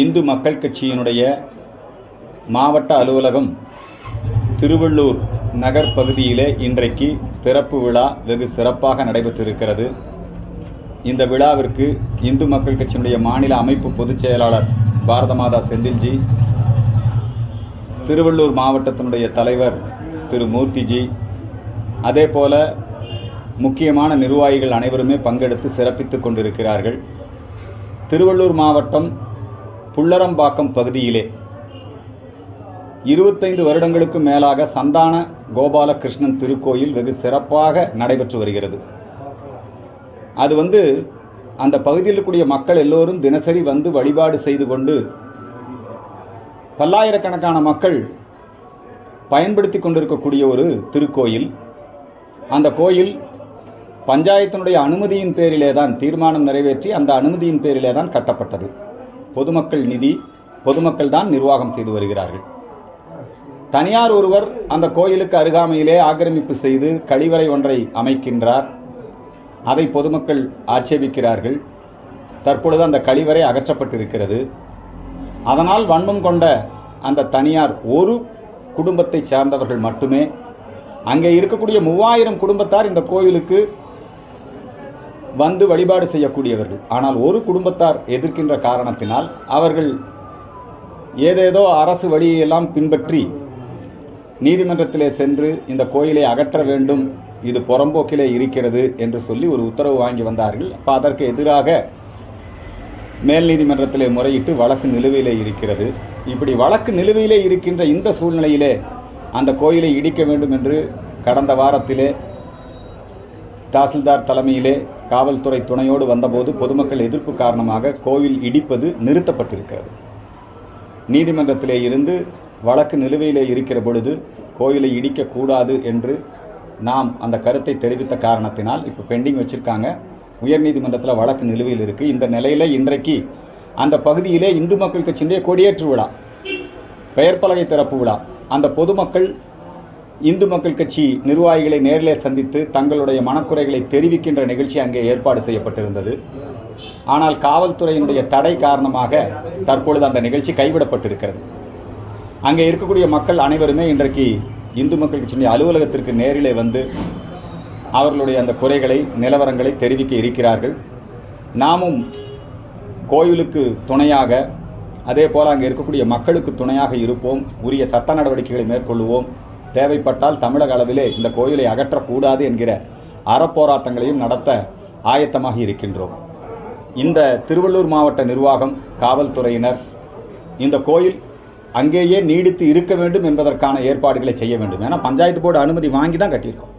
இந்து மக்கள் கட்சியினுடைய மாவட்ட அலுவலகம் திருவள்ளூர் நகர் பகுதியிலே இன்றைக்கு திறப்பு விழா வெகு சிறப்பாக நடைபெற்றிருக்கிறது. இந்த விழாவிற்கு இந்து மக்கள் கட்சியினுடைய மாநில அமைப்பு பொதுச் செயலாளர் பாரத மாதா செந்தில்ஜி திருவள்ளூர் மாவட்டத்தினுடைய தலைவர் திரு மூர்த்திஜி அதே போல முக்கியமான நிர்வாகிகள் அனைவருமே பங்கெடுத்து சிறப்பித்துக் கொண்டிருக்கிறார்கள். திருவள்ளூர் மாவட்டம் புள்ளரம்பாக்கம் பகுதியிலே இருபத்தைந்து வருடங்களுக்கு மேலாக சந்தான கோபாலகிருஷ்ணன் திருக்கோயில் வெகு சிறப்பாக நடைபெற்று வருகிறது. அது வந்து அந்த பகுதியில் இருக்கக்கூடிய மக்கள் எல்லோரும் தினசரி வந்து வழிபாடு செய்து கொண்டு பல்லாயிரக்கணக்கான மக்கள் பயன்படுத்தி கொண்டிருக்கக்கூடிய ஒரு திருக்கோயில். அந்த கோயில் பஞ்சாயத்தினுடைய அனுமதியின் பேரிலே தான் தீர்மானம் நிறைவேற்றி அந்த அனுமதியின் பேரிலே தான் கட்டப்பட்டது. பொதுமக்கள் நிதி பொதுமக்கள் தான் நிர்வாகம் செய்து வருகிறார்கள். தனியார் ஒருவர் அந்த கோயிலுக்கு அருகாமையிலே ஆக்கிரமிப்பு செய்து கழிவறை ஒன்றை அமைக்கின்றார். அதை பொதுமக்கள் ஆட்சேபிக்கிறார்கள். தற்பொழுது அந்த கழிவறை அகற்றப்பட்டிருக்கிறது. அதனால் வன்மம் கொண்ட அந்த தனியார் ஒரு குடும்பத்தை சார்ந்தவர்கள் மட்டுமே. அங்கே இருக்கக்கூடிய மூவாயிரம் குடும்பத்தார் இந்த கோயிலுக்கு வந்து வழிபாடு செய்யக்கூடியவர்கள். ஆனால் ஒரு குடும்பத்தார் எதிர்க்கின்ற காரணத்தினால் அவர்கள் ஏதேதோ அரசு வழியெல்லாம் பின்பற்றி நீதிமன்றத்திலே சென்று இந்த கோயிலை அகற்ற வேண்டும் இது புறம்போக்கிலே இருக்கிறது என்று சொல்லி ஒரு உத்தரவு வாங்கி வந்தார்கள். அப்போ அதற்கு எதிராக மேல் நீதிமன்றத்திலே முறையிட்டு வழக்கு நிலுவையிலே இருக்கிறது. இப்படி வழக்கு நிலுவையிலே இருக்கின்ற இந்த சூழ்நிலையிலே அந்த கோயிலை இடிக்க வேண்டும் என்று கடந்த வாரத்திலே தாசில்தார் தலைமையிலே காவல்துறை துணையோடு வந்தபோது பொதுமக்கள் எதிர்ப்பு காரணமாக கோவில் இடிப்பது நிறுத்தப்பட்டிருக்கிறது. நீதிமன்றத்திலே இருந்து வழக்கு நிலுவையிலே இருக்கிற பொழுது கோயிலை இடிக்கக்கூடாது என்று நாம் அந்த கருத்தை தெரிவித்த காரணத்தினால் இப்போ பெண்டிங் வச்சுருக்காங்க. உயர்நீதிமன்றத்தில் வழக்கு நிலுவையில் இருக்குது இந்த நிலையில் இன்றைக்கு அந்த பகுதியிலே இந்து மக்கள் கட்சியினுடைய கொடியேற்று விழா பெயர் பலகை திறப்பு விழா அந்த பொதுமக்கள் இந்து மக்கள் கட்சி நிர்வாகிகளை நேரிலே சந்தித்து தங்களுடைய மனக்குறைகளை தெரிவிக்கின்ற நிகழ்ச்சி அங்கே ஏற்பாடு செய்யப்பட்டிருந்தது. ஆனால் காவல்துறையினுடைய தடை காரணமாக தற்பொழுது அந்த நிகழ்ச்சி கைவிடப்பட்டிருக்கிறது. அங்கே இருக்கக்கூடிய மக்கள் அனைவருமே இன்றைக்கு இந்து மக்கள் கட்சியினுடைய அலுவலகத்திற்கு நேரிலே வந்து அவர்களுடைய அந்த குறைகளை நிலவரங்களை தெரிவிக்க இருக்கிறார்கள். நாமும் கோயிலுக்கு துணையாக அதே போல் அங்கே இருக்கக்கூடிய மக்களுக்கு துணையாக இருப்போம். உரிய சட்ட நடவடிக்கைகளை மேற்கொள்ளுவோம். தேவைப்பட்டால் தமிழக அளவிலே இந்த கோயிலை அகற்றக்கூடாது என்கிற அறப்போராட்டங்களையும் நடத்த ஆயத்தமாக இருக்கின்றோம். இந்த திருவள்ளூர் மாவட்ட நிர்வாகம் காவல்துறையினர் இந்த கோயில் அங்கேயே நீடித்து இருக்க வேண்டும் என்பதற்கான ஏற்பாடுகளை செய்ய வேண்டும். ஏன்னா பஞ்சாயத்து போர்டு அனுமதி வாங்கி தான் கட்டியிருக்கோம்.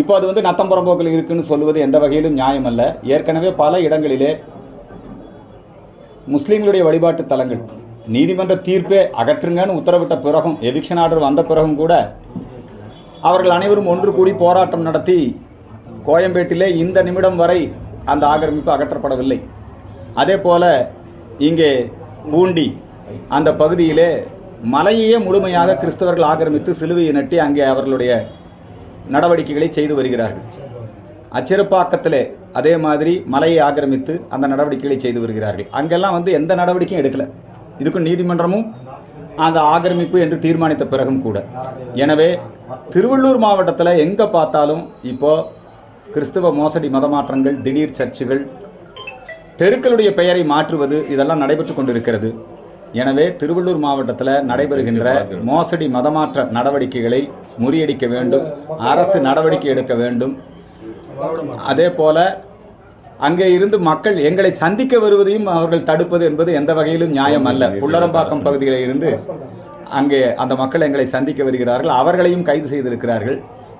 இப்போ அது வந்து நத்தம்புறம்போக்கில் இருக்குன்னு சொல்லுவது எந்த வகையிலும் நியாயம் அல்ல. ஏற்கனவே பல இடங்களிலே முஸ்லீம்களுடைய வழிபாட்டு தலங்கள் நீதிமன்ற தீர்ப்பே அகற்றுங்கன்னு உத்தரவிட்ட பிறகும் எவிக்ஷன் ஆர்டர் வந்த பிறகும் கூட அவர்கள் அனைவரும் ஒன்று கூடி போராட்டம் நடத்தி கோயம்பேட்டிலே இந்த நிமிடம் வரை அந்த ஆக்கிரமிப்பு அகற்றப்படவில்லை. அதே போல் இங்கே பூண்டி அந்த பகுதியிலே மலையையே முழுமையாக கிறிஸ்தவர்கள் ஆக்கிரமித்து சிலுவையை நட்டி அங்கே அவர்களுடைய நடவடிக்கைகளை செய்து வருகிறார்கள். அச்சிறுப்பாக்கத்திலே அதே மாதிரி மலையை ஆக்கிரமித்து அந்த நடவடிக்கைகளை செய்து வருகிறார்கள். அங்கெல்லாம் வந்து எந்த நடவடிக்கையும் எடுக்கலை. இதுக்கும் நீதிமன்றமும் அந்த ஆக்கிரமிப்பு என்று தீர்மானித்த பிறகும் கூட. எனவே திருவள்ளூர் மாவட்டத்தில் எங்கே பார்த்தாலும் இப்போ கிறிஸ்துவ மோசடி மதமாற்றங்கள் திடீர் சர்ச்சுகள் தெருக்களுடைய பெயரை மாற்றுவது இதெல்லாம் நடைபெற்று கொண்டிருக்கிறது. எனவே திருவள்ளூர் மாவட்டத்தில் நடைபெறுகின்ற மோசடி மதமாற்ற நடவடிக்கைகளை முறியடிக்க வேண்டும் அரசு நடவடிக்கை எடுக்க வேண்டும். அதே போல அங்கே இருந்து மக்கள் எங்களை சந்திக்க வருவதையும் அவர்கள் தடுப்பது என்பது எந்த வகையிலும் நியாயம் அல்ல. புள்ளரம்பாக்கம் பகுதியில் இருந்து அங்கே அந்த மக்கள் எங்களை சந்திக்க வருகிறார்கள். அவர்களையும் கைது செய்திருக்கிறார்கள்.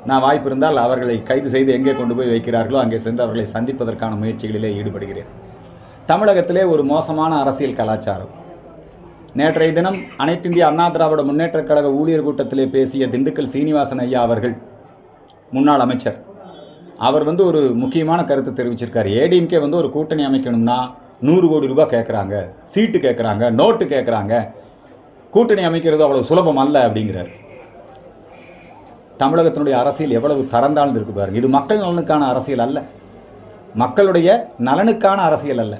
நான் வாய்ப்பு இருந்தால் அவர்களை கைது செய்து எங்கே கொண்டு போய் வைக்கிறார்களோ அங்கே சென்று அவர்களை சந்திப்பதற்கான முயற்சிகளிலே ஈடுபடுகிறேன். தமிழகத்திலே ஒரு மோசமான அரசியல் கலாச்சாரம். நேற்றைய தினம் அனைத்திந்திய அண்ணா திராவிட முன்னேற்றக் கழக ஊழியர் கூட்டத்திலே பேசிய திண்டுக்கல் சீனிவாசன் ஐயா அவர்கள் முன்னாள் அமைச்சர். அவர் வந்து ஒரு முக்கியமான கருத்தை தெரிவிச்சிருக்காரு. ஏடிஎம்கே வந்து ஒரு கூட்டணி அமைக்கணும்னா நூறு கோடி ரூபாய் கேட்குறாங்க சீட்டு கேட்குறாங்க நோட்டு கேட்குறாங்க கூட்டணி அமைக்கிறது அவ்வளோ சுலபம் அல்ல அப்படிங்கிறார். தமிழகத்தினுடைய அரசியல் எவ்வளவு தரந்தாழ்ந்து இருக்கு பாருங்க. இது மக்கள் நலனுக்கான அரசியல் அல்ல. மக்களுடைய நலனுக்கான அரசியல் அல்ல.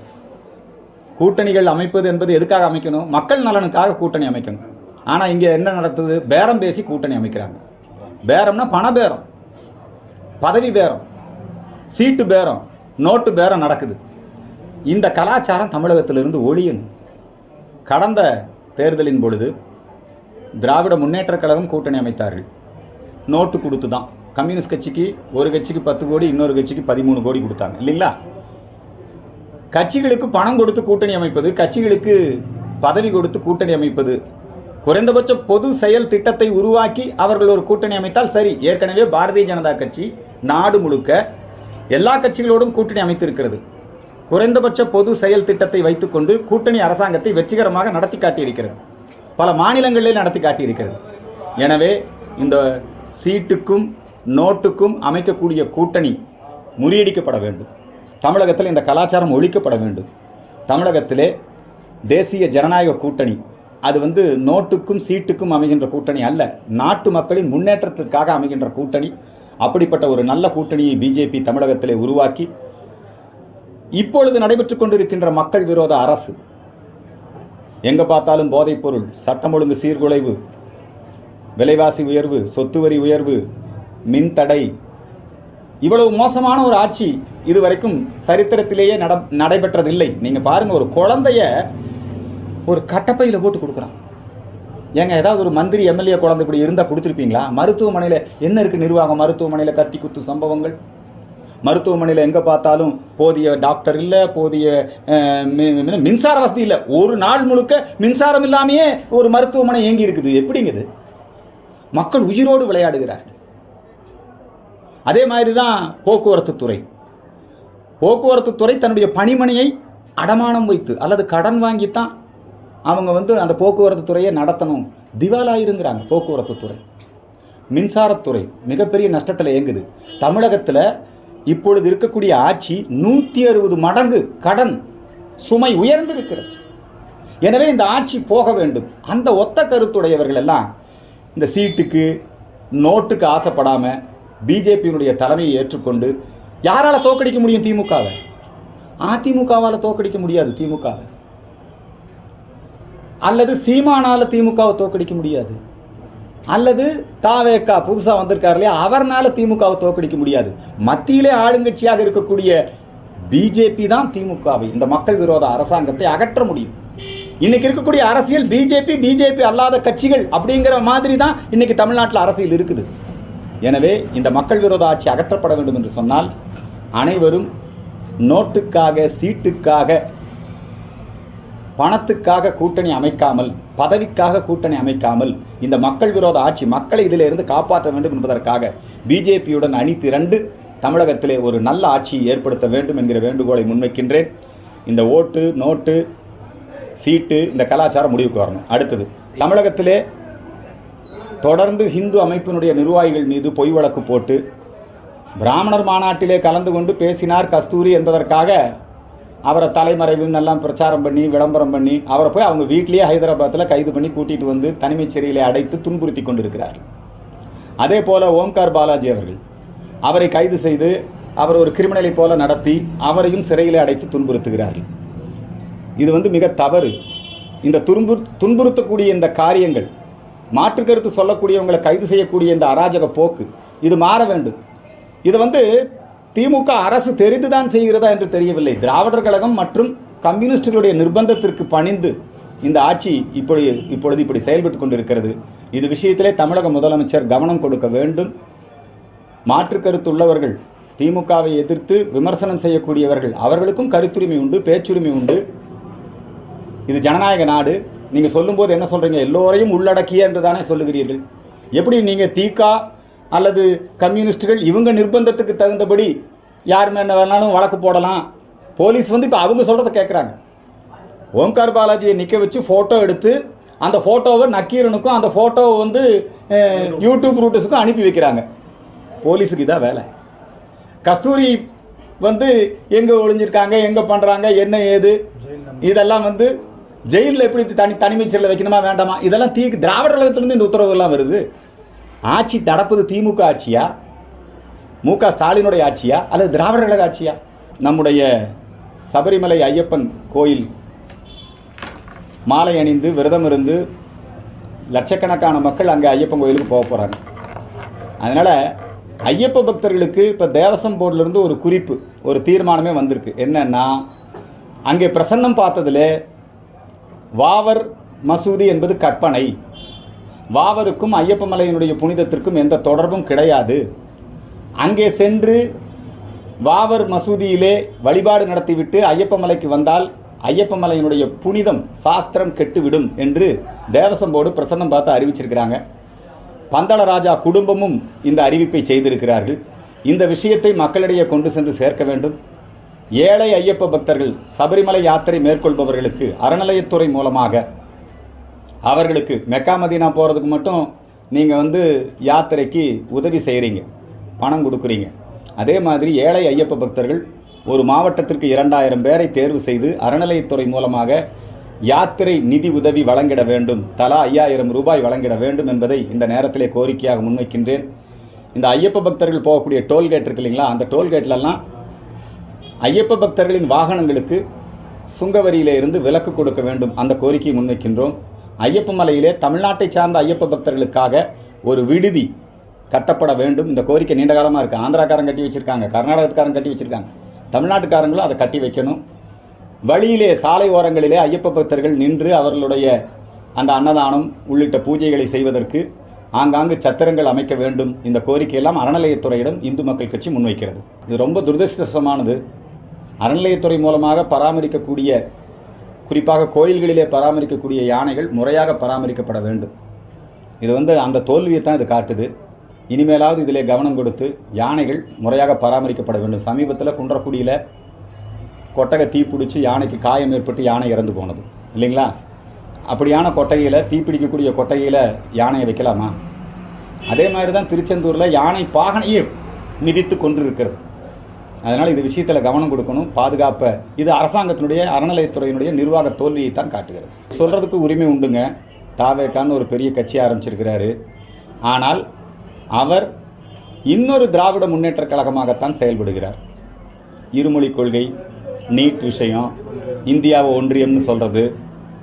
கூட்டணிகள் அமைப்பது என்பது எதுக்காக அமைக்கணும்? மக்கள் நலனுக்காக கூட்டணி அமைக்கணும். ஆனால் இங்கே என்ன நடக்குது பேரம் பேசி கூட்டணி அமைக்கிறாங்க. பேரம்னா பண பேரம் பதவி பேரம். சீட்டு பேரம் நோட்டு பேரம் நடக்குது. இந்த கலாச்சாரம் தமிழகத்திலிருந்து ஒழியணும் கடந்த தேர்தலின் பொழுது திராவிட முன்னேற்றக் கழகம் கூட்டணி அமைத்தார்கள். நோட்டு கொடுத்து தான் கம்யூனிஸ்ட் கட்சிக்கு ஒரு கட்சிக்கு பத்து கோடி இன்னொரு கட்சிக்கு பதிமூணு கோடி கொடுத்தாங்க. இல்லைங்களா? கட்சிகளுக்கு பணம் கொடுத்து கூட்டணி அமைப்பது கட்சிகளுக்கு பதவி கொடுத்து கூட்டணி அமைப்பது குறைந்தபட்ச பொது செயல் திட்டத்தை உருவாக்கி அவர்கள் ஒரு கூட்டணி அமைத்தால் சரி. ஏற்கனவே பாரதிய ஜனதா கட்சி நாடு முழுக்க எல்லா கட்சிகளோடும் கூட்டணி அமைத்திருக்கிறது. குறைந்தபட்ச பொது செயல் திட்டத்தை வைத்துக்கொண்டு கூட்டணி அரசாங்கத்தை வெற்றிகரமாக நடத்தி காட்டியிருக்கிறது. பல மாநிலங்களிலே நடத்தி காட்டியிருக்கிறது. எனவே இந்த சீட்டுக்கும் நோட்டுக்கும் அமைக்கக்கூடிய கூட்டணி முறியடிக்கப்பட வேண்டும். தமிழகத்தில் இந்த கலாச்சாரம் ஒழிக்கப்பட வேண்டும். தமிழகத்திலே தேசிய ஜனநாயக கூட்டணி அது வந்து நோட்டுக்கும் சீட்டுக்கும் அமைகின்ற கூட்டணி அல்ல. நாட்டு மக்களின் முன்னேற்றத்திற்காக அமைகின்ற கூட்டணி அப்படிப்பட்ட ஒரு நல்ல கூட்டணியை பிஜேபி தமிழகத்திலே உருவாக்கி இப்பொழுது நடைபெற்று கொண்டிருக்கின்ற மக்கள் விரோத அரசு எங்க பார்த்தாலும் போதைப் பொருள் சட்டம் ஒழுங்கு சீர்குலைவு விலைவாசி உயர்வு சொத்து வரி உயர்வு மின் தடை இவ்வளவு மோசமான ஒரு ஆட்சி இதுவரைக்கும் சரித்திரத்திலேயே நட நடைபெற்றதில்லை. நீங்க பாருங்க ஒரு குழந்தைய ஒரு கட்டப்பையில் போட்டு கொடுக்குறான். ஏங்க ஏதாவது ஒரு மந்திரி எம்எல்ஏ குழந்தை இப்படி இருந்தால் கொடுத்துருப்பீங்களா? மருத்துவமனையில் என்ன இருக்குது நிர்வாகம்? மருத்துவமனையில் கத்தி குத்து சம்பவங்கள்? மருத்துவமனையில் எங்கே பார்த்தாலும் போதிய டாக்டர் இல்லை போதிய மின்சார வசதி இல்லை. ஒரு நாள் முழுக்க மின்சாரம் இல்லாமையே ஒரு மருத்துவமனை இயங்கி இருக்குது. எப்படிங்குது மக்கள் உயிரோடு விளையாடுகிறார்கள். அதே மாதிரி தான் போக்குவரத்து துறை. போக்குவரத்து துறை தன்னுடைய பணிமனையை அடமானம் வைத்து அல்லது கடன் வாங்கித்தான் அவங்க வந்து அந்த போக்குவரத்து துறையை நடத்தணும். திவாலாயிருங்கிறாங்க போக்குவரத்து துறை. மின்சாரத்துறை மிகப்பெரிய நஷ்டத்தில் இயங்குது. தமிழகத்தில் இப்பொழுது இருக்கக்கூடிய ஆட்சி நூற்றி அறுபது மடங்கு கடன் சுமை உயர்ந்திருக்கிறது. எனவே இந்த ஆட்சி போக வேண்டும். அந்த ஒத்த கருத்துடையவர்கள் எல்லாம் இந்த சீட்டுக்கு நோட்டுக்கு ஆசைப்படாமல் பிஜேபியினுடைய தலைமையை ஏற்றுக்கொண்டு யாரால் தோக்கடிக்க முடியும் திமுகவை? அதிமுகவால் தோக்கடிக்க முடியாது திமுகவை. அல்லது சீமானால் திமுகவை தோக்கடிக்க முடியாது. அல்லது தாவேக்கா புதுசாக வந்திருக்காரு இல்லையா அவர்னால திமுகவை தோக்கடிக்க முடியாது. மத்தியிலே ஆளுங்கட்சியாக இருக்கக்கூடிய பிஜேபி தான் திமுகவை இந்த மக்கள் விரோத அரசாங்கத்தை அகற்ற முடியும். இன்னைக்கு இருக்கக்கூடிய அரசியல் பிஜேபி பிஜேபி அல்லாத கட்சிகள் அப்படிங்கிற மாதிரி தான் இன்னைக்கு தமிழ்நாட்டில் அரசியல் இருக்குது. எனவே இந்த மக்கள் விரோத ஆட்சி அகற்றப்பட வேண்டும் என்று சொன்னால் அனைவரும் நோட்டுக்காக சீட்டுக்காக பணத்துக்காக கூட்டணி அமைக்காமல் பதவிக்காக கூட்டணி அமைக்காமல் இந்த மக்கள் விரோத ஆட்சி மக்களை இதிலிருந்து காப்பாற்ற வேண்டும் என்பதற்காக பிஜேபியுடன் அணி திரண்டு தமிழகத்திலே ஒரு நல்ல ஆட்சியை ஏற்படுத்த வேண்டும் என்கிற வேண்டுகோளை முன்வைக்கின்றேன். இந்த ஓட்டு நோட்டு சீட்டு இந்த கலாச்சாரம் முடிவுக்கு வரணும். அடுத்தது தமிழகத்திலே தொடர்ந்து ஹிந்து அமைப்பினுடைய நிர்வாகிகள் மீது பொய் வழக்கு போட்டு பிராமணர் மாநாட்டிலே கலந்து கொண்டு பேசினார் கஸ்தூரி என்பதற்காக அவரை தலைமறைவுன்னு எல்லாம் பிரச்சாரம் பண்ணி விளம்பரம் பண்ணி அவரை போய் அவங்க வீட்லேயே ஹைதராபாத்தில் கைது பண்ணி கூட்டிகிட்டு வந்து தனிமைச் சிறையில் அடைத்து துன்புறுத்தி கொண்டிருக்கிறார். அதே போல் ஓம்கார் பாலாஜி அவர்கள் அவரை கைது செய்து அவர் ஒரு கிரிமினலை போல நடத்தி அவரையும் சிறையில் அடைத்து துன்புறுத்துகிறார்கள் இது வந்து மிக தவறு. இந்த துன்பு துன்புறுத்தக்கூடிய இந்த காரியங்கள் மாற்று கருத்து சொல்லக்கூடியவங்களை கைது செய்யக்கூடிய இந்த அராஜக போக்கு இது மாற வேண்டும். இது வந்து திமுக அரசு தெரிந்துதான் செய்கிறதா என்று தெரியவில்லை. திராவிடர் கழகம் மற்றும் கம்யூனிஸ்டுகளுடைய நிர்பந்தத்திற்கு பணிந்து இந்த ஆட்சி இப்படி இப்பொழுது இப்படி செயல்பட்டு கொண்டிருக்கிறது. இது விஷயத்திலே தமிழக முதலமைச்சர் கவனம் கொடுக்க வேண்டும். மாற்று கருத்து உள்ளவர்கள் திமுகவை எதிர்த்து விமர்சனம் செய்யக்கூடியவர்கள் அவர்களுக்கும் கருத்துரிமை உண்டு பேச்சுரிமை உண்டு. இது ஜனநாயக நாடு. நீங்கள் சொல்லும்போது என்ன சொல்கிறீங்க எல்லோரையும் உள்ளடக்கிய என்று தானே சொல்லுகிறீர்கள். எப்படி நீங்கள் தீகா அல்லது கம்யூனிஸ்ட்டுகள் இவங்க நிர்பந்தத்துக்கு தகுந்தபடி யார் மேலே வேணாலும் வழக்கு போடலாம். போலீஸ் வந்து இப்போ அவங்க சொல்கிறத கேட்குறாங்க ஓம்கார் பாலாஜியை நிற்க வச்சு ஃபோட்டோ எடுத்து அந்த ஃபோட்டோவை நக்கீரனுக்கும் அந்த ஃபோட்டோவை வந்து யூடியூப் ரூட்டஸுக்கும் அனுப்பி வைக்கிறாங்க. போலீஸுக்கு இதான் வேலை. கஸ்தூரி வந்து எங்கே ஒளிஞ்சிருக்காங்க எங்கே பண்ணுறாங்க என்ன ஏது? இதெல்லாம் வந்து ஜெயிலில் எப்படி தனி தனிமை சிறையில் வைக்கணுமா வேண்டாமா? இதெல்லாம் தீ திராவிட கழகத்துலேருந்து இந்த உத்தரவுலாம் வருது. ஆட்சி நடப்பது திமுக ஆட்சியா? மு க ஸ்டாலினுடைய ஆட்சியா? அல்லது திராவிட கழக ஆட்சியா? நம்முடைய சபரிமலை ஐயப்பன் கோயில் மாலை அணிந்து விரதம் இருந்து லட்சக்கணக்கான மக்கள் அங்கே ஐயப்பன் கோயிலுக்கு போக போகிறாங்க அதனால் ஐயப்ப பக்தர்களுக்கு இப்போ தேவசம் போர்டிலிருந்து ஒரு குறிப்பு ஒரு தீர்மானமே வந்திருக்கு. என்னன்னா அங்கே பிரசன்னம் பார்த்ததில் வாவர் மசூதி என்பது கற்பனை. வாவருக்கும் ஐயப்ப மலையினுடைய புனிதத்திற்கும் எந்த தொடர்பும் கிடையாது. அங்கே சென்று வாவர் மசூதியிலே வழிபாடு நடத்திவிட்டு ஐயப்ப மலைக்கு வந்தால் ஐயப்ப மலையினுடைய புனிதம் சாஸ்திரம் கெட்டுவிடும் என்று தேவசம்போடு பிரசன்னம் பார்த்து அறிவிச்சிருக்கிறாங்க. பந்தளராஜா குடும்பமும் இந்த அறிவிப்பை செய்திருக்கிறார்கள். இந்த விஷயத்தை மக்களிடையே கொண்டு சென்று சேர்க்க வேண்டும். ஏழை ஐயப்ப பக்தர்கள் சபரிமலை யாத்திரை மேற்கொள்பவர்களுக்கு அறநிலையத்துறை மூலமாக அவர்களுக்கு மெக்கா மதினா போகிறதுக்கு மட்டும் நீங்கள் வந்து யாத்திரைக்கு உதவி செய்கிறீங்க பணம் கொடுக்குறீங்க. அதே மாதிரி ஏழை ஐயப்ப பக்தர்கள் ஒரு மாவட்டத்திற்கு இரண்டாயிரம் பேரை தேர்வு செய்து அறநிலையத்துறை மூலமாக யாத்திரை நிதி உதவி வழங்கிட வேண்டும் தலா ஐயாயிரம் ரூபாய் வழங்கிட வேண்டும் என்பதை இந்த நேரத்திலே கோரிக்கையாக முன்வைக்கின்றேன். இந்த ஐயப்ப பக்தர்கள் போகக்கூடிய டோல்கேட் இருக்கு இல்லைங்களா அந்த டோல்கேட்லலாம் ஐயப்ப பக்தர்களின் வாகனங்களுக்கு சுங்கவரியிலே இருந்து விலக்கு கொடுக்க வேண்டும் அந்த கோரிக்கையை முன்வைக்கின்றோம். ஐயப்ப மலையிலே தமிழ்நாட்டை சார்ந்த ஐயப்ப பக்தர்களுக்காக ஒரு விடுதி கட்டப்பட வேண்டும். இந்த கோரிக்கை நீண்ட காலமாக இருக்குது ஆந்திராக்காரன் கட்டி வச்சுருக்காங்க கர்நாடகத்துக்காரன் கட்டி வச்சுருக்காங்க. தமிழ்நாட்டுக்காரங்களும் அதை கட்டி வைக்கணும். வழியிலே சாலை ஓரங்களிலே ஐயப்ப பக்தர்கள் நின்று அவர்களுடைய அந்த அன்னதானம் உள்ளிட்ட பூஜைகளை செய்வதற்கு ஆங்காங்கு சத்திரங்கள் அமைக்க வேண்டும். இந்த கோரிக்கையெல்லாம் அறநிலையத்துறையிடம் இந்து மக்கள் கட்சி முன்வைக்கிறது. இது ரொம்ப துரதிருஷ்டமானது அறநிலையத்துறை மூலமாக பராமரிக்கக்கூடிய குறிப்பாக கோயில்களிலே பராமரிக்கக்கூடிய யானைகள் முறையாக பராமரிக்கப்பட வேண்டும். இது வந்து அந்த தோல்வியை தான் இது காட்டுது. இனிமேலாவது இதிலே கவனம் கொடுத்து யானைகள் முறையாக பராமரிக்கப்பட வேண்டும். சமீபத்தில் குன்றக்குடியில் கொட்டகை பிடிச்சி யானைக்கு காயம் ஏற்பட்டு யானை இறந்து போனது. இல்லைங்களா? அப்படியான கொட்டகையில் தீப்பிடிக்கக்கூடிய கொட்டகையில் யானையை வைக்கலாமா? அதே மாதிரி தான் திருச்செந்தூரில் யானை பாகனையே மிதித்து கொண்டு இருக்கிறது அதனால் இது விஷயத்தில் கவனம் கொடுக்கணும் பாதுகாப்பை. இது அரசாங்கத்தினுடைய அறநிலையத்துறையினுடைய நிர்வாக தோல்வியை தான் காட்டுகிறது. சொல்கிறதுக்கு உரிமை உண்டுங்க. தாவேக்கான்னு ஒரு பெரிய கட்சி ஆரம்பிச்சிருக்கிறாரு. ஆனால் அவர் இன்னொரு திராவிட முன்னேற்றக் கழகமாகத்தான் செயல்படுகிறார். இருமொழி கொள்கை நீட் விஷயம் இந்தியாவை ஒன்றியம்னு சொல்கிறது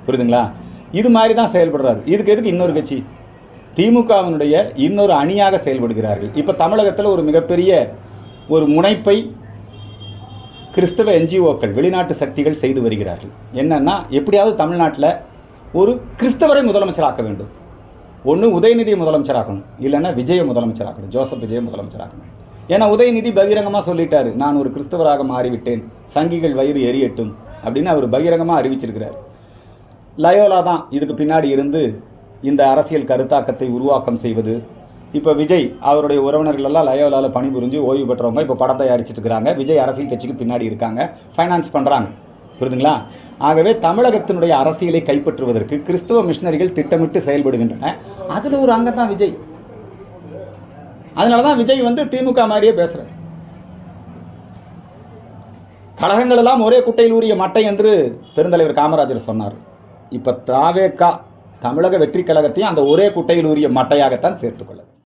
புரியுதுங்களா? இது மாதிரி தான் செயல்படுறாரு. இதுக்கு எதுக்கு இன்னொரு கட்சி? திமுகவினுடைய இன்னொரு அணியாக செயல்படுகிறார்கள். இப்போ தமிழகத்தில் ஒரு மிகப்பெரிய ஒரு முனைப்பை கிறிஸ்தவ என்ஜிஓக்கள் வெளிநாட்டு சக்திகள் செய்து வருகிறார்கள். என்னன்னா எப்படியாவது தமிழ்நாட்டில் ஒரு கிறிஸ்தவரை முதலமைச்சராக்க வேண்டும். ஒன்று உதயநிதி முதலமைச்சராக்கணும். இல்லைன்னா விஜய முதலமைச்சராக்கணும். ஜோசப் விஜய முதலமைச்சராக்கணும். ஏன்னா உதயநிதி பகிரங்கமாக சொல்லிட்டார். நான் ஒரு கிறிஸ்தவராக மாறிவிட்டேன். சங்கிகள் வயிறு எரியட்டும் அப்படின்னு அவர் பகிரங்கமாக அறிவிச்சிருக்கிறார். லயோலா தான் இதுக்கு பின்னாடி இருந்து இந்த அரசியல் கருத்தாக்கத்தை உருவாக்கம் செய்வது இப்போ விஜய் அவருடைய உறவினர்கள் எல்லாம் லயோலாவில் பணிபுரிஞ்சு ஓய்வு பெற்றவங்க இப்போ படம் தயாரிச்சுட்டு இருக்கிறாங்க விஜய் அரசியல் கட்சிக்கு பின்னாடி இருக்காங்க. ஃபைனான்ஸ் பண்ணுறாங்க புரியுதுங்களா? ஆகவே தமிழகத்தினுடைய அரசியலை கைப்பற்றுவதற்கு கிறிஸ்துவ மிஷினரிகள் திட்டமிட்டு செயல்படுகின்றன. அதில் ஒரு அங்கம் தான் விஜய். அதனால தான் விஜய் வந்து திமுக மாதிரியே பேசுகிறார் கழகங்கள் எல்லாம் ஒரே குட்டையில் ஊறிய மட்டை என்று பெருந்தலைவர் காமராஜர் சொன்னார். இப்போ தாவேக்கா தமிழக வெற்றி கழகத்தையும் அந்த ஒரே குட்டையில் உரிய மட்டையாகத்தான் சேர்த்துக்கொள்ள